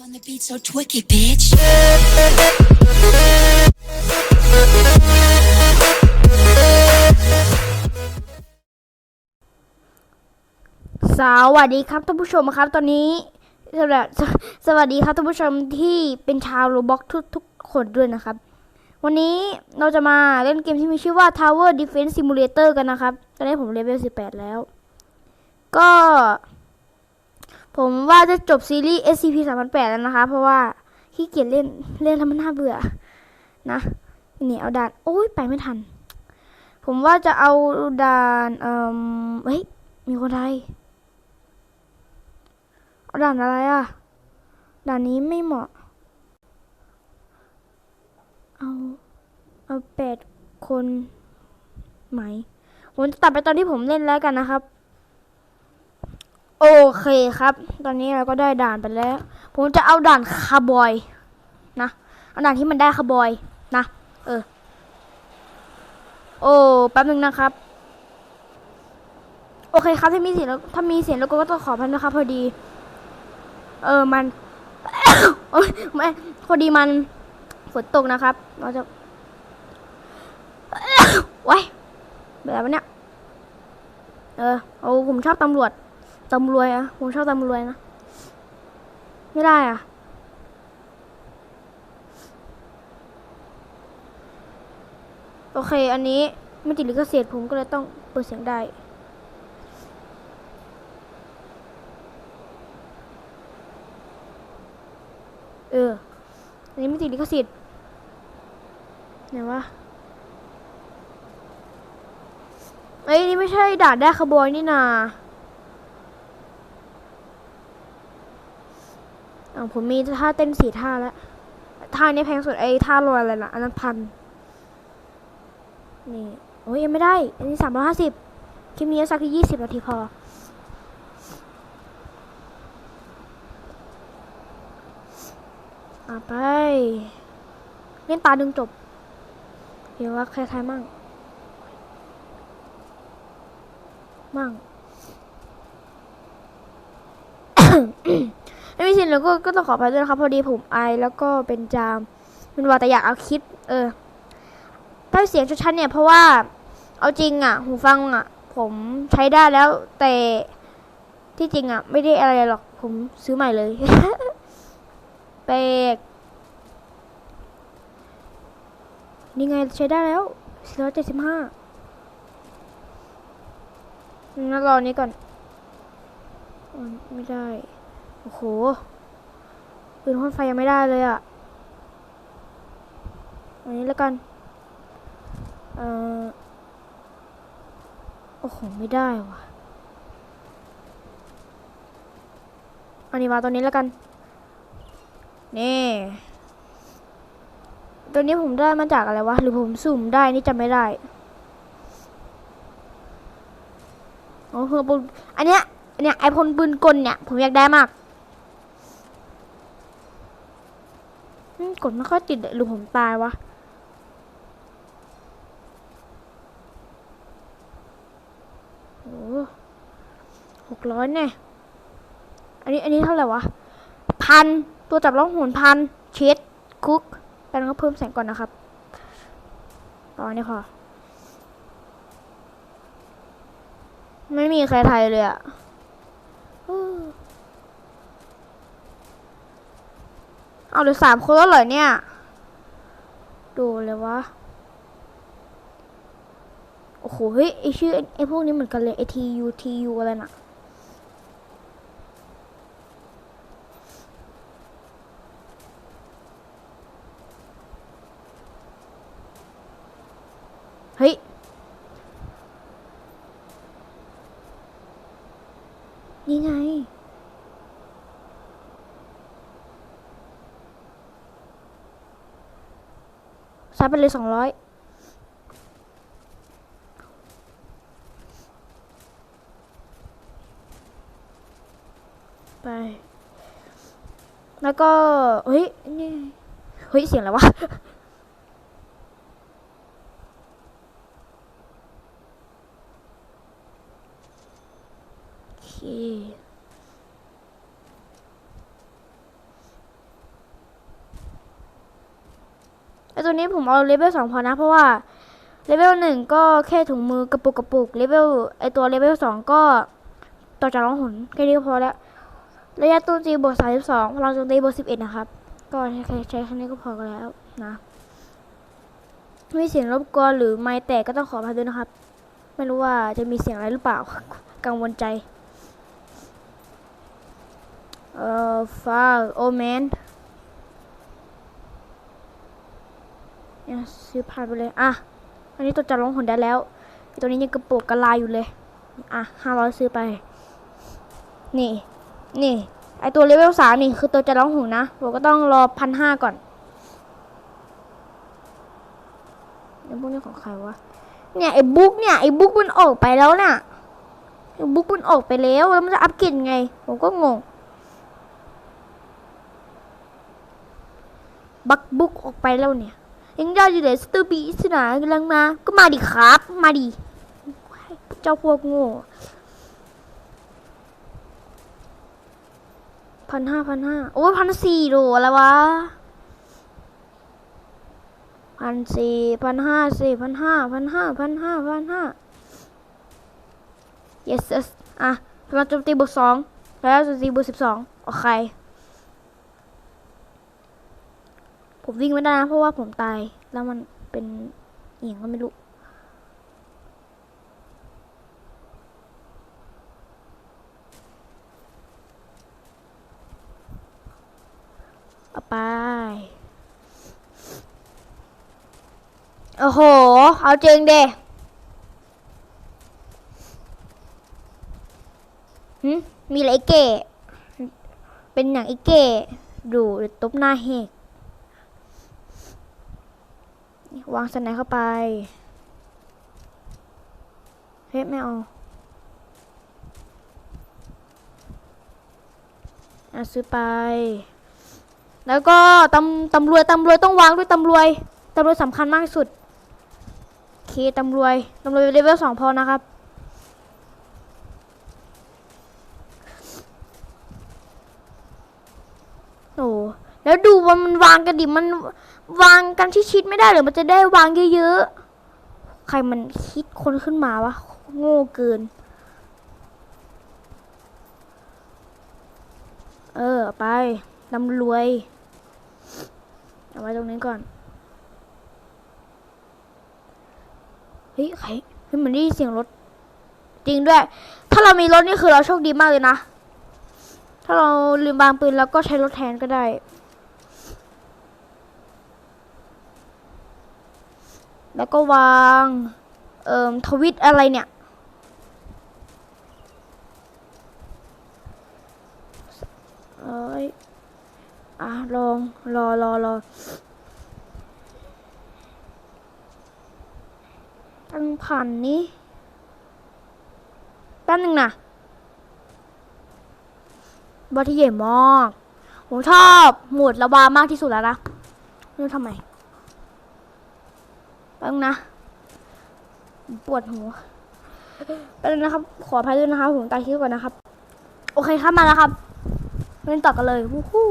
on the beat so twicky, bitch. สวัสดีครับท่านผู้ชมครับตอนนี้สำหรับสวัสดีครับท่านผู้ชมที่เป็นชาวโรบอกทุกทุกคนด้วยนะครับ วันนี้เราจะมาเล่นเกมที่มีชื่อว่า Tower Defense Simulator กันนะครับ ตอนนี้ผมเลเวล18 แล้ว ก็ ผมว่าจะจบซีรีส์ SCP 3008แล้วนะคะ เพราะว่าขี้เกียจเล่นเล่นแล้วมันน่าเบื่อ นะนี่เอาด่านโอ้ยไปไม่ทัน ผมว่าจะเอาด่านเอ่มเฮ้ยมีคนไทยเอาด่านอะไรอะด่านนี้ไม่เหมาะ เอาเอาแปดคนไหมผมจะตัดไปตอนที่ผมเล่นแล้วกันนะครับ โอเคครับ ตอนนี้เราก็ได้ด่านไปแล้ว ผมจะเอาด่านคาร์บอยนะเอาด่านที่มันได้คาร์บอยนะ เออ โอ้แป๊บนึงนะครับ โอเคครับ ถ้ามีเสียงแล้วถ้ามีเสียงแล้วก็ต้องขอพันนะครับ พอดี เออมันโอ๊ยไม่พอดีมันฝนตกนะครับ เราจะไว้แบบเนี่ยเออเอาผมชอบตำรวจ ตำรวจอะผมชอบตำรวจนะ ไม่ได้อะโอเค อันนี้ไม่ติดลิขสิทธิ์ผมก็เลยต้องเปิดเสียงได้เออ อันนี้ไม่ติดลิขสิทธิ์ไหนวะเอ้ยนี่ไม่ใช่ด่านได้ขบอยนี่นา อ่าผมมีท่าเต้นสี่ท่าแล้ว ท่านี้แพงสุดไอ้ท่าลอยอะไรนะอันนั้นพัน นี่ โอ้ยยังไม่ได้ อันนี้สามร้อยห้าสิบคลิปนี้สักยี่สิบนาทีพออะไป เล่นตาดึงจบ เดี๋ยวว่าใครใครมั่ง มั่ง ไม่มีสิทธิ์แล้วก็ก็ต้องขออภัยด้วยนะครับพอดีผมไอแล้วก็เป็นจามเป็นว่าแต่อยากเอาคลิป เออถ้าเสียงชัดๆเนี่ยเพราะว่าเอาจริงอะ หูฟังอะ ผมใช้ได้แล้วแต่ที่จริงอะ ไม่ได้อะไรหรอกผมซื้อใหม่เลยเปกนี่ไงใช้ได้แล้ว475งั้นรอนี้ก่อน ไม่ได้ อ้โหปืนพ่นไฟยังไม่ได้เลยอะ่ะอันนี้แล้วกัน เอ่อ โอ้โห ไม่ได้ว่ะ อันนี้มาตัวนี้แล้วกัน นี่ ตัวนี้ผมได้มาจากอะไรวะ หรือผมสุ่มได้ นี่จำไม่ได้โอ้โหปืนอันเนี้ยอันเนี้ยไอพลปืนกลเนี่ย ผมอยากได้มากอืม กดไม่ค่อยติดเลยหรือผมตายวะโอ้หกร้อยเนี่ย อันนี้อันนี้เท่าไหร่วะ พัน ตัวจับล่องหุ่นพัน เช็ดคุกแป๊บนึงครับเพิ่มแสงก่อนนะครับ ตอนนี้ค่ะไม่มีใครไทยเลยอะเออ เอาเหลือสามคนแล้วเหรอเนี่ย ดูเลยวะ โอ้โห เฮ้ย ไอชื่อไอพวกนี้เหมือนกันเลยไอทียูทียูอะไรน่ะเฮ้ย นี่ไง ซับไปเลยสองร้อยไป แล้วก็ เฮ้ย นี่ เฮ้ย เสียงอะไรวะ โอเค ตัวนี้ผมเอาเลเวลสองพอนะ เพราะว่าเลเวลหนึ่งก็แค่ถุงมือกระปุกกระปุกเลเวลไอตัวเลเวลสองก็ต่อจากร้องหนแค่นี้ก็พอแล้วระยะตัวจีบวกสามสิบสองพลังโจมตีบวกสิบเอ็ดนะครับ ก็ใช้ใช้แค่นี้ก็พอแล้วนะมีเสียงรบกวนหรือไม่แตกก็ต้องขออภัยด้วยนะครับ ไม่รู้ว่าจะมีเสียงอะไรหรือเปล่า กังวลใจ เอ่อฟ้าโอแมน เนี่ยซื้อผ่านไปเลยอะอันนี้ตัวจัดลงหนได้แล้ว ตัวนี้ยังกระโปรงกระลายอยู่เลย อะห้าร้อยซื้อไป นี่ นี่ ไอตัวเลเวลสามนี่คือตัวจะร้องหูนะผมก็ต้องรอพันห้าก่อนไอพวกนี้ของใครวะ เนี่ยไอบุ๊กเนี่ยไอบุ๊กมันออกไปแล้วน่ะไอบุ๊กมันออกไปแล้วแล้วมันจะอัปเกรดไง ผมก็งง บักบุ๊กออกไปแล้วเนี่ย ยังได้อยู่เลยสตูบีสนากำลังมา ก็มาดิครับ มาดิ เจ้าพวกโง่พันห้าพันห้าโอ้พันสี่โหอะไรวะพันสี่พันห้าสี่พันห้าพันห้าพันห้าพันห้า yes yes อะพลังโจมตีบวกสองแล้วโจมตีบวกสิบสองโอเค ผมวิ่งไม่ได้นะเพราะว่าผมตาย แล้วมันเป็นเอียงก็ไม่รู้ เอาไป โอ้โห เอาจริงเดหึมีอะไรเก๋เป็นอย่างไอเก๋ดูตบหน้าเฮก วางสไนเข้าไปเฮ้ยไม่เอาอะซื้อไป แล้วก็ตำตำรวจตำรวจต้องวางด้วยตำรวจตำรวจสำคัญมากที่สุดโอเคตำรวจตำรวจเลเวลสองพอนะครับโอ้ แล้วดูว่ามันวางกันดิมันวางกันที่ชิดไม่ได้หรือมันจะได้วางเยอะๆ ใครมันคิดคนขึ้นมาวะโง่เกิน เออไปตำรวจเอาไว้ตรงนี้ก่อน เฮ้ยใครเฮ้ยมือนได้เสียงรถ จริงด้วย ถ้าเรามีรถนี่คือเราโชคดีมากเลยนะ ถ้าเราลืมวางปืนแล้วก็ใช้รถแทนก็ได้ แล้วก็วาง เอ่อทวิตอะไรเนี่ย เอ้ย อะลองรอรอรอตั้งผ่านนี้แป๊บนึงนะบอที่ใหญ่มากผมชอบหมวดระบามากที่สุดแล้วนะไม่รู้ทำไม แป๊บนะ ปวดหัวแป๊บนึงนะครับ ขออภัยด้วยนะครับ ผมตายคิ้ก่อนนะครับ โอเคครับมาแล้วครับเล่นต่อกันเลยวู้ฮู้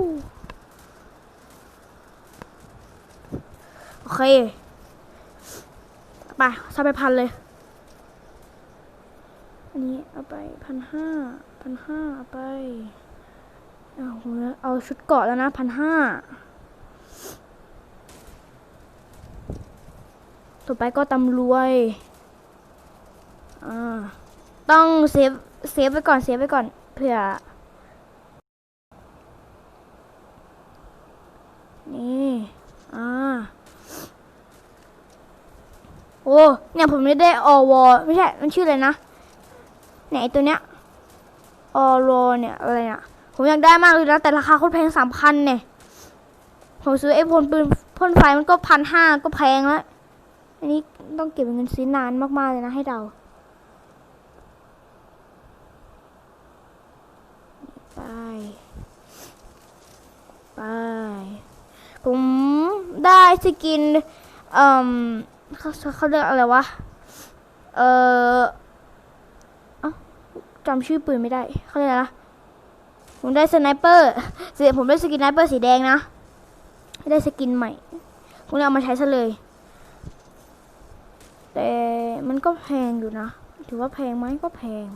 โอเค ไปซับไปพันเลย อันนี้เอาไปพันห้าพันห้าเอาไป เอาเอาชุดเกาะแล้วนะพันห้า ต่อไปก็ตำรวจอ่า ต้องเซฟ เซฟไว้ก่อน เซฟไว้ก่อน เผื่อ นี่ อ่า โอ้ เนี่ยผมไม่ได้อวไม่ใช่ มันชื่ออะไรนะเนี่ยไอ้ตัวเนี้ยอวเนี่ย อะไรเนี่ย ผมอยากได้มากเลยนะ แต่ราคาโคตรแพงสามพันเนี่ย ผมซื้อไอ้พ่นปืนพ่นไฟมันก็พันห้าก็แพงแล้ว อันนี้ต้องเก็บเงินซื้อนานมากๆเลยนะให้เดาไป ไป ผมได้สกิน เอ่มเขาเขาเรียกอะไรวะ เอ่อเอ้าจำชื่อปืนไม่ได้ เขาเรียกอะไรนะผมได้สไนเปอร์สีผมได้สกินสไนเปอร์สีแดงนะ ได้สกินใหม่ ผมเลยเอามาใช้ซะเลย แต่มันก็แพงอยู่นะ ถือว่าแพงไหมก็แพง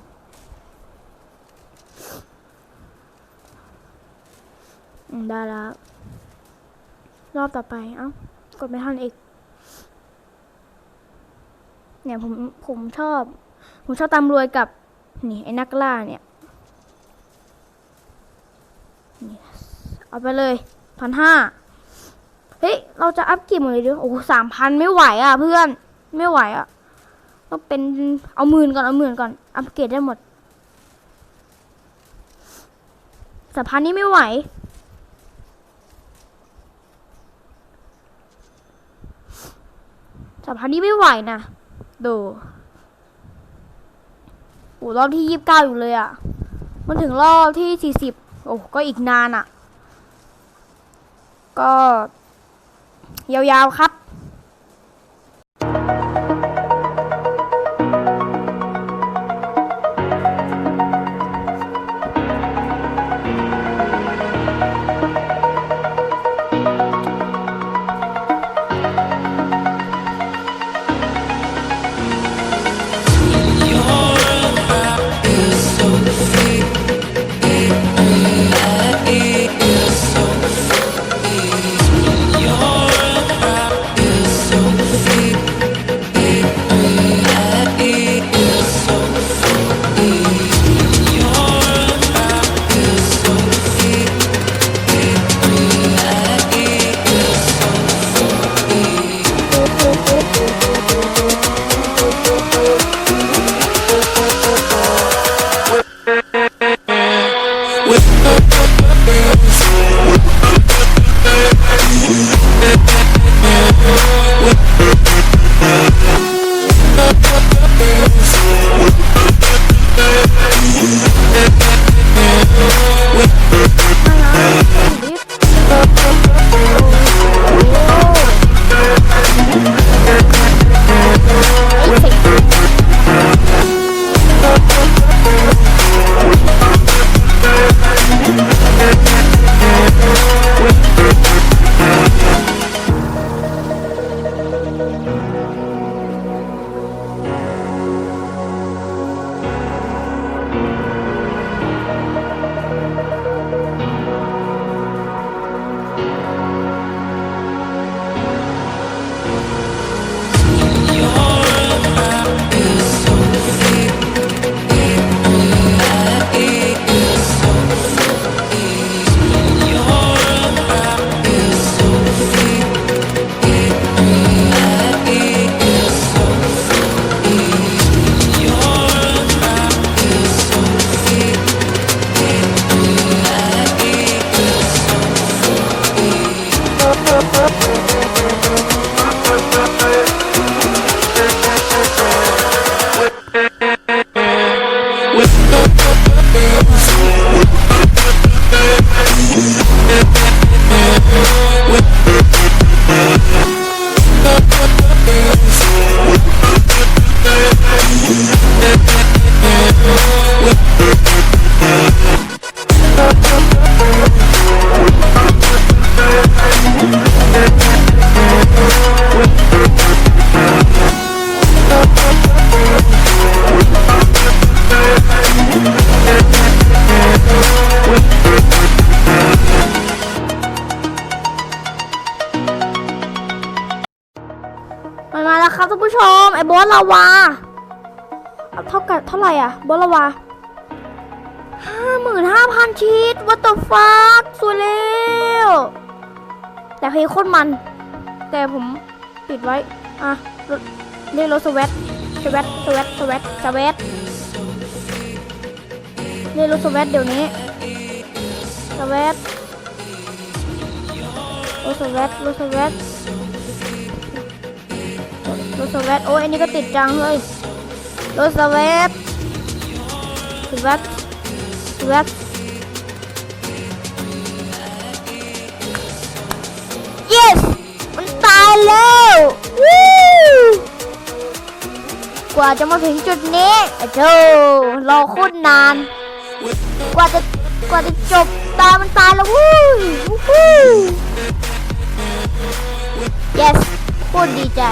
ได้แล้ว รอบต่อไป เอ้ากดไม่ทันอีก เนี่ยผมผมชอบ ผมชอบตามรวยกับ นี่ ไอ้นักล่าเนี่ยเอาไปเลยพันห้าเฮ้ย เราจะอัพกี่หมื่นเลยดิโอ้สามพันไม่ไหวอะเพื่อน ไม่ไหวอะต้องเป็นเอาหมื่นก่อนเอาหมื่นก่อนอัพเกรดได้หมดสามพันนี้ไม่ไหวสามพันนี้ไม่ไหวนะ ดูโอ้รอบที่ยี่สิบเก้าอยู่เลยอะ่ะ มันถึงรอบที่สี่สิบโอ้ก็อีกนานอะ่ะ ก็ ยาวๆครับ ลาวาเอาเท่ากับเท่าไหร่อะบอสลาวาห้าหมื่นห้าพันชีตวัตถุฟักสวยแล้วแต่เพลงโคตรมัน แต่ผมปิดไว้ อะรถเรียกรถสวัสดสวัสดสวัสดสวัสดสวัสดเรียกรถสวัสดเดี๋ยวนี้สวัสดรถสวัสดรถสวัสด สวีโอ้ยอันนี้ก็ติดจังเฮ้ยรถสวีทสวีทสวี yes มันตายแล้ววู้กว่าจะมาถึงจุดนี้อเจ้ารอโคตรนาน กว่าจะกว่าจะจบตามันตายแล้ววู้วู้ yes โคตรดีใจ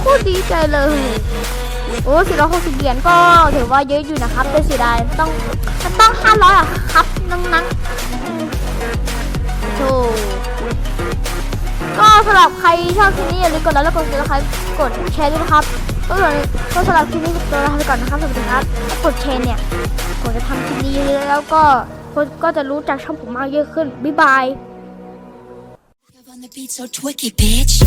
โคตรดีใจเลย โอ้สี่ร้อยหกสิบเหรียญก็ถือว่าเยอะอยู่นะครับแต่เสีดายต้องมันต้องห้าร้อยอะครับนั่งนังโชก็สำหรับใครชอบคลิปนี้อย่าลืมกดไลค์ะกดติดตามกดแชร์ด้วยนะครับก็สำหรับคลิปนี้ตัวลาไปก่อนนะครับสวัสดีครับกดแชร์เนี่ยผมจะทำคลิปดีแล้วก็คนก็จะรู้จักช่องผมมากเยอะขึ้นบ๊ายบาย On the beat so twicky, bitch.